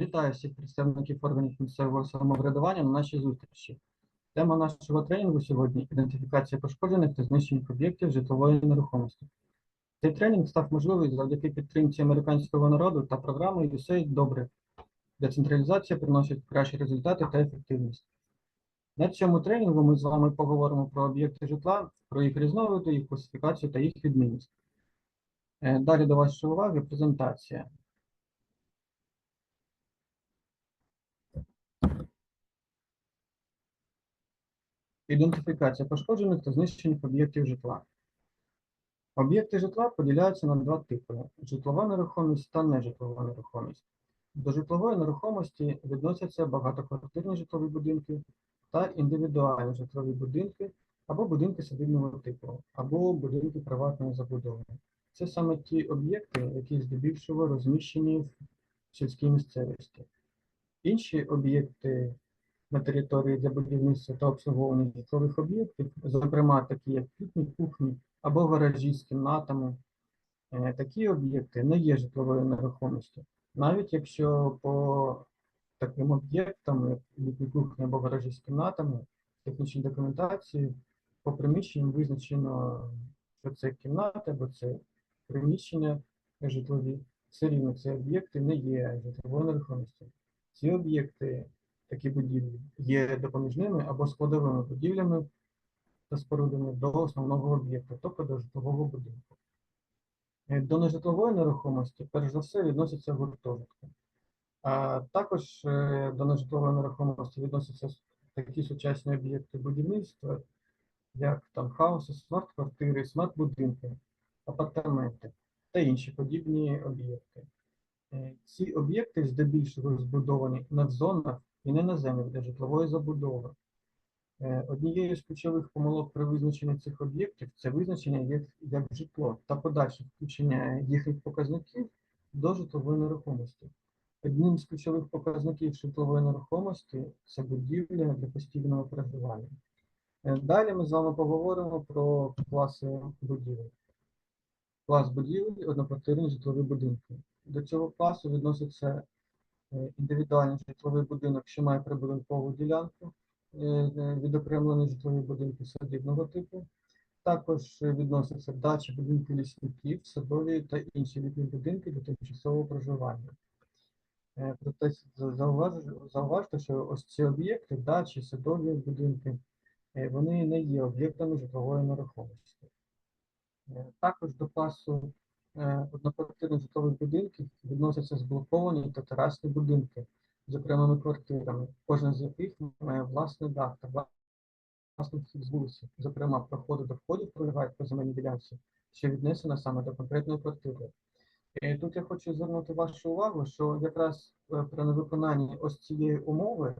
Вітаю всіх представників органів місцевого самоврядування на нашій зустрічі. Тема нашого тренінгу сьогодні ідентифікація пошкоджених та знищених об'єктів житлової нерухомості. Цей тренінг став можливий завдяки підтримці американського народу та програми USAID Добре. Децентралізація приносить кращі результати та ефективність. На цьому тренінгу ми з вами поговоримо про об'єкти житла, про їх різновиди, їх класифікацію та їх відмінність. Е, Далі до вашої уваги презентація. Ідентифікація пошкоджених та знищених об'єктів житла. Об'єкти житла поділяються на два типи: житлова нерухомість та нежитлова нерухомість. До житлової нерухомості відносяться багатоквартирні житлові будинки та індивідуальні житлові будинки або будинки садибного типу, або будинки приватної забудови. Це саме ті об'єкти, які здебільшого розміщені в сільській місцевості. Інші об'єкти на території для будівництва та обслуговування житлових об'єктів, зокрема такі як літні кухні або гаражі з кімнатами. Е, Такі об'єкти не є житловою нерухомістю, навіть якщо по таким об'єктам, як літні кухні або гаражі з кімнатами, технічній документації по приміщенням визначено, що це кімнати або це приміщення житлові, все рівно ці об'єкти не є житловою нерухомістю. Ці об'єкти такі будівлі є допоміжними або складовими будівлями та спорудами до основного об'єкта, тобто до житлового будинку. Е, До нежитлової нерухомості, перш за все, відносяться гуртожитки. А також е, до нежитлової нерухомості відносяться такі сучасні об'єкти будівництва, як таунхауси, смарт-квартири, смарт-будинки, апартаменти та інші подібні об'єкти. Е, Ці об'єкти здебільшого збудовані в зонах і не на землях для житлової забудови. Е, Однією з ключових помилок при визначенні цих об'єктів це визначення їх як житло та подальше включення їхніх показників до житлової нерухомості. Одним з ключових показників житлової нерухомості це будівля для постійного проживання. Е, Далі ми з вами поговоримо про класи будівель. Клас будівель одноквартирні житлові будинки. До цього класу відноситься індивідуальний житловий будинок, що має прибудинкову ділянку, е, е, відокремлені житлові будинки садибного типу. Також е, відносяться дачі, будинки лісників, садові та інші літні будинки для тимчасового проживання. Е, Проте зауважте, що ось ці об'єкти, дачі, садові будинки, е, вони не є об'єктами житлової нерухомості. Е, Також до класу е, одноквартирних житлових будинків відносяться зблоковані та терасні будинки з окремими квартирами, кожен з яких має власний дах та власний вхід з вулиці. Зокрема, проходи до входів пролягають по земельній ділянці, що віднесена саме до конкретної квартири. І тут я хочу звернути вашу увагу, що якраз е, при невиконанні ось цієї умови,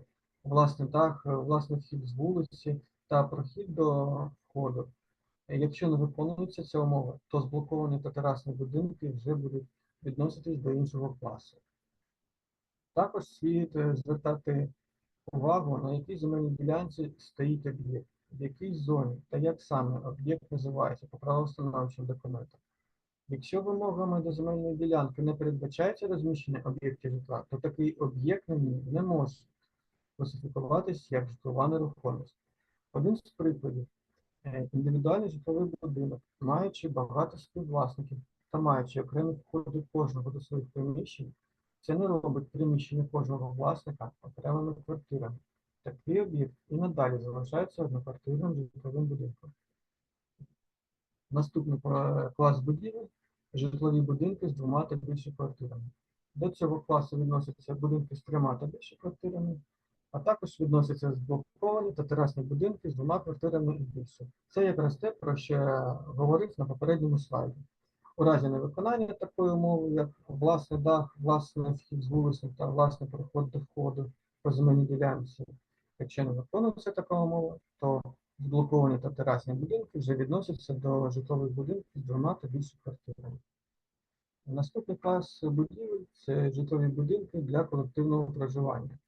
власний дах, е, власний вхід з вулиці та прохід до входу, Е, Якщо не виконується ця умова, то зблоковані та терасні будинки вже будуть відноситись до іншого класу. Також слід е, звертати увагу, на якій земельній ділянці стоїть об'єкт, в якій зоні та як саме об'єкт називається по правоустановчим документам. Якщо вимогами до земельної ділянки не передбачається розміщення об'єктів житла, то такий об'єкт на ній не може класифікуватись як житлова нерухомість. Один з прикладів індивідуальний житловий будинок, маючи багато співвласників та маючи окремі входи кожного до своїх приміщень, це не робить приміщення кожного власника окремими квартирами. Такий об'єкт і надалі залишається одноквартирним житловим будинком. Наступний е, клас будівель житлові будинки з двома та більше квартирами. До цього класу відносяться будинки з трьома та більше квартирами, а також відносяться зблоковані та терасні будинки з двома квартирами і більше. Це якраз те, про що говорив на попередньому слайді. У разі невиконання такої умови, як власний дах, власний вхід з вулиці та власний проход до входу по земельній ділянці, якщо не виконується така умова, то зблоковані та терасні будинки вже відносяться до житлових будинків з двома та більше квартирами. Наступний клас будівель це житлові будинки для колективного проживання.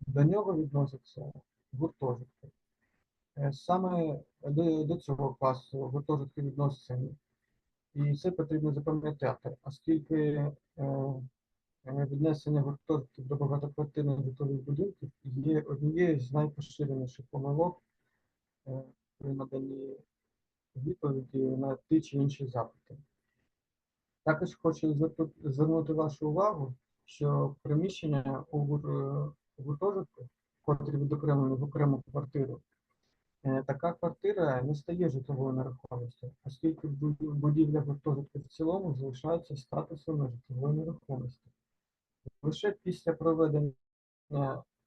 До нього відносяться гуртожитки. Е, Саме до, до цього класу гуртожитки відносяться. І це потрібно запам'ятати, оскільки е, Е, Віднесення гуртожитків до багатоквартирних житлових будинків є однією з найпоширеніших помилок е, при наданні відповіді на ті чи інші запити. Також хочу звернути вашу увагу, що приміщення у гуртожитку, котрі відокремлені в окрему квартиру, е, така квартира не стає житловою нерухомістю, оскільки буд- будівля гуртожитку в цілому залишається статусом житлової нерухомості. Лише після проведення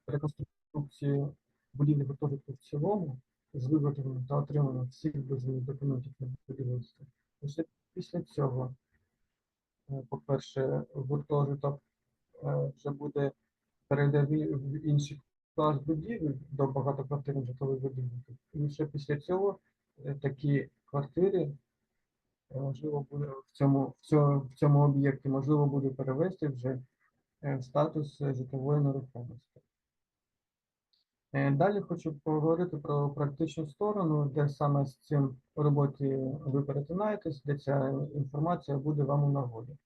реконструкції будівлі гуртожитку в цілому з виготовленням та отриманням всіх дозвільних документів на будівництво, лише після цього, е, по-перше, гуртожиток е, вже буде перейде в інший клас будівель до багатоквартирних житлових будинків. І лише після цього е, такі квартири е, можливо буде в цьому, в цьому, в цьому об'єкті можливо буде перевести вже е, статус житлової нерухомості. Далі хочу поговорити про практичну сторону, де саме з цим у роботі ви перетинаєтесь, де ця інформація буде вам у нагоді.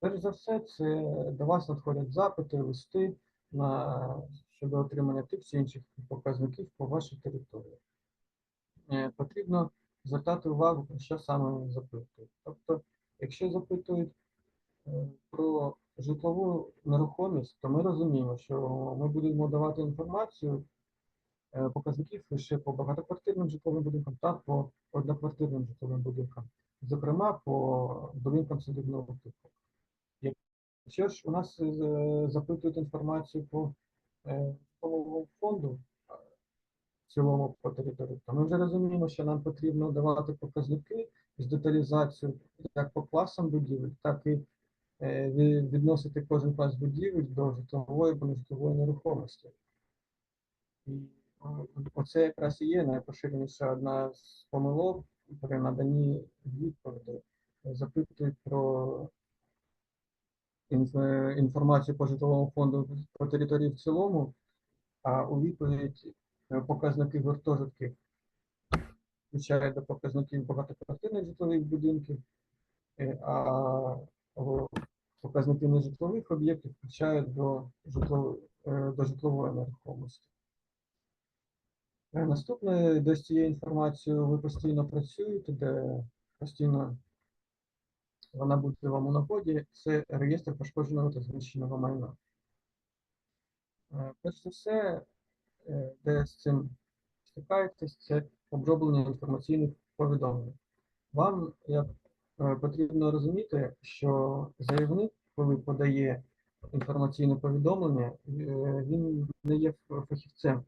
Перш за все, це до вас надходять запити, листи на, щодо отримання тих чи інших показників по вашій території. Е, Потрібно звертати увагу, про що саме запитують. Тобто, якщо запитують е, про житлову нерухомість, то ми розуміємо, що ми будемо давати інформацію е, показників лише по багатоквартирним житловим будинкам та по одноквартирним житловим будинкам, зокрема по будинкам садибного типу. Якщо ж у нас е, запитують інформацію по е, фонду в цілому по території, то ми вже розуміємо, що нам потрібно давати показники з деталізацією як по класам будівель, так і е, відносити кожен клас будівель до житлової або нежитлової нерухомості. І оце якраз і є найпоширеніша одна з помилок при наданні відповідей. Запитують про інформацію по житловому фонду по території в цілому, а у відповідь е, показники гуртожитків включають до показників багатоквартирних житлових будинків, е, а показники нежитлових об'єктів включають до, житлової, до житлової нерухомості. Е, Наступне, де з цією інформацією ви постійно працюєте, де постійно вона буде вам у нагоді, це реєстр пошкодженого та знищеного майна. Е, Перш за все, е, де з цим стикаєтесь, це оброблення інформаційних повідомлень. Вам як е, потрібно розуміти, що заявник, коли подає інформаційне повідомлення, він не є фахівцем.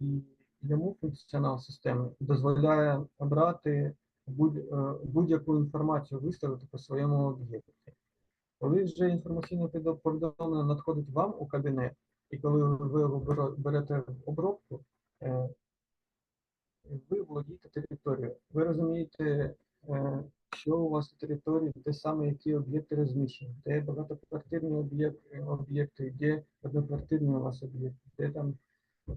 І йому функціонал системи дозволяє обрати будь-яку інформацію виставити по своєму об'єкті. Коли вже інформаційне повідо- повідомлення надходить вам у кабінет, і коли ви берете обробку, е, ви володієте територією. Ви розумієте, е, що у вас на території, де саме які об'єкти розміщені, де багатоквартирні об'єкти, об'єкти, де одноквартирні у вас об'єкти, де там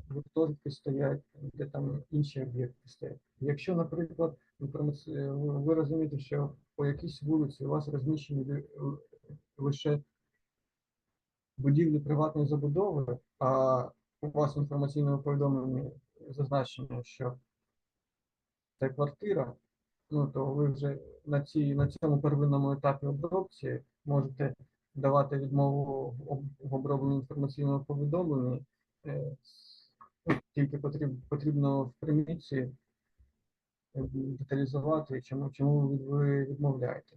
гуртожитки стоять, де там інші об'єкти стоять. Якщо, наприклад, е, ви розумієте, що по якійсь вулиці у вас розміщені лише будівлі приватної забудови, а у вас в інформаційному повідомленні зазначено, що це квартира, ну то ви вже на, цій, на цьому первинному етапі обробці можете давати відмову в об- в обробленні інформаційного повідомлення. Е, с- ну, Тільки потрібно, в примітці е, деталізувати, чому, чому ви- ви відмовляєте.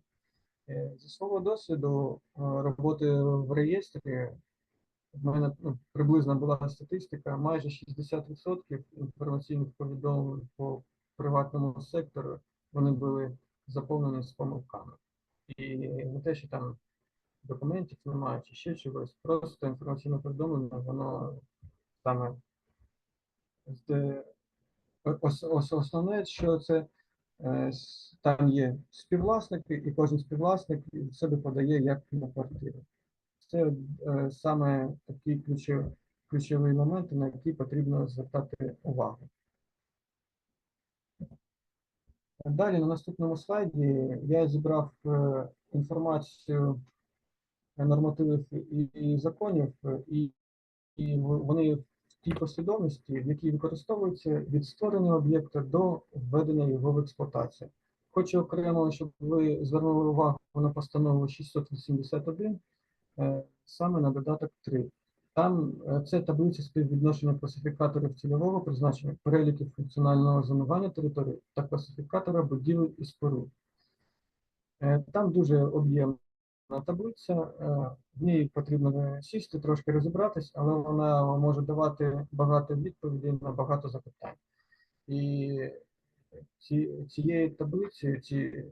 Е, Зі свого досвіду е, роботи в реєстрі, в мене ну, приблизно була статистика, майже 60% інформаційних повідомлень по приватному сектору вони були заповнені з помилками. І не те, що там документів немає чи ще чогось, просто інформаційне повідомлення, воно саме ос, основне, що це е, там є співвласники, і кожен співвласник себе подає як на квартиру. Це е, саме такі ключові, ключові моменти, на які потрібно звертати увагу. Далі на наступному слайді я зібрав е, інформацію нормативів і, законів, і, вони тій послідовності, в якій використовуються від створення об'єкта до введення його в експлуатацію. Хочу окремо, щоб ви звернули увагу на постанову 681, е, саме на додаток 3. Там е, це таблиця співвідношення класифікаторів цільового призначення, переліків функціонального зонування території та класифікатора будівель і споруд. Е, Там дуже об'ємна таблиця, е, в ній потрібно сісти, трошки розібратись, але вона може давати багато відповідей на багато запитань. І ці, цією таблицею, ці,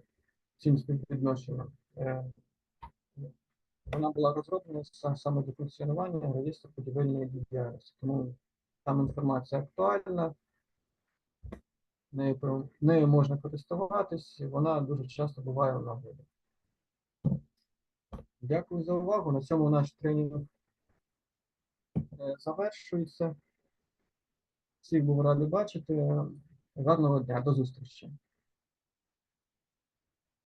цим співвідношенням, е, вона була розроблена са- саме для функціонування реєстру будівельної діяльності. Тому там інформація актуальна, нею, нею можна користуватись, вона дуже часто буває у нагоді. Дякую за увагу. На цьому наш тренінг е, завершується. Всіх був радий бачити. Гарного дня, до зустрічі.